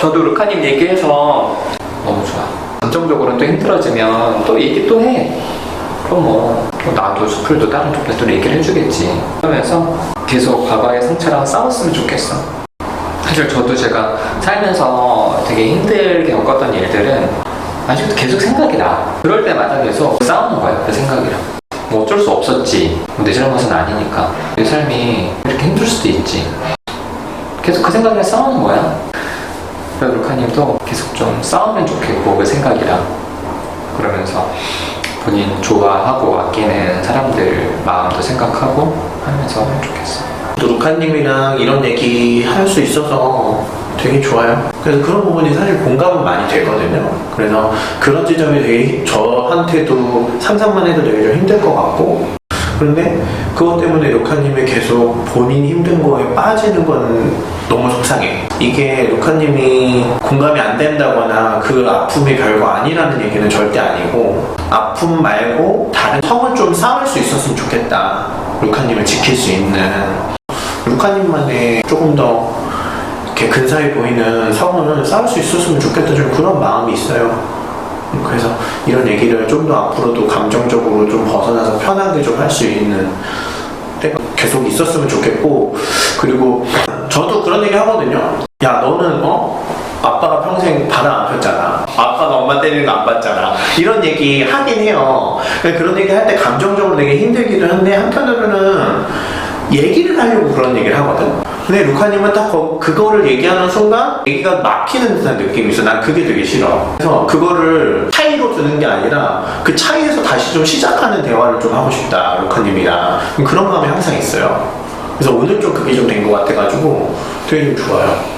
저도 루카님 얘기해서 너무 좋아. 감정적으로 또 힘들어지면 또 얘기 또 해. 그럼 뭐, 또 나도 수풀도 다른 쪽에도 얘기를 해주겠지. 그러면서 계속 과거의 상처랑 싸웠으면 좋겠어. 사실 저도 제가 살면서 되게 힘들게 겪었던 일들은 아직도 계속 생각이 나. 그럴 때마다 계속 싸우는 거야, 그 생각이랑. 뭐 어쩔 수 없었지. 뭐내 잘못은 아니니까. 내 삶이 이렇게 힘들 수도 있지. 계속 그 생각이랑 싸우는 거야. 그래서 루카님도 계속 좀 싸우면 좋겠고, 그 생각이랑. 그러면서 본인 좋아하고 아끼는 사람들 마음도 생각하고 하면서 하면 좋겠어. 또 루카님이랑 이런 얘기 할 수 있어서 되게 좋아요. 그래서 그런 부분이 사실 공감은 많이 되거든요. 그래서 그런 지점이 되게 저한테도 상상만 해도 되게 좀 힘들 것 같고 그런데 그것 때문에 루카님이 계속 본인 힘든 거에 빠지는 건 너무 속상해. 이게 루카님이 공감이 안 된다거나 그 아픔이 별거 아니라는 얘기는 절대 아니고 아픔 말고 다른 성을 좀 쌓을 수 있었으면 좋겠다. 루카님을 지킬 수 있는 루카님만의 조금 더 이렇게 근사해 보이는 성을 쌓을 수 있었으면 좋겠다 좀 그런 마음이 있어요. 그래서 이런 얘기를 좀 더 앞으로도 감정적으로 좀 벗어나서 편하게 좀 할 수 있는 때가 계속 있었으면 좋겠고 그리고 저도 그런 얘기 하거든요. 야 너는 어 아빠가 평생 바람 안 폈잖아. 아빠가 엄마 때리는 거 안 봤잖아. 이런 얘기 하긴 해요. 그런 얘기 할 때 감정적으로 되게 힘들기도 한데 한편으로는 얘기를 하려고 그런 얘기를 하거든. 근데 루카님은 딱 거- 그거를 얘기하는 순간 얘기가 막히는 듯한 느낌이 있어. 난 그게 되게 싫어. 그래서 그거를 차이로 두는 게 아니라 그 차이에서 다시 좀 시작하는 대화를 좀 하고 싶다. 루카님이랑 그런 마음이 항상 있어요. 그래서 오늘 좀 그게 좀 된 것 같아가지고 되게 좀 좋아요.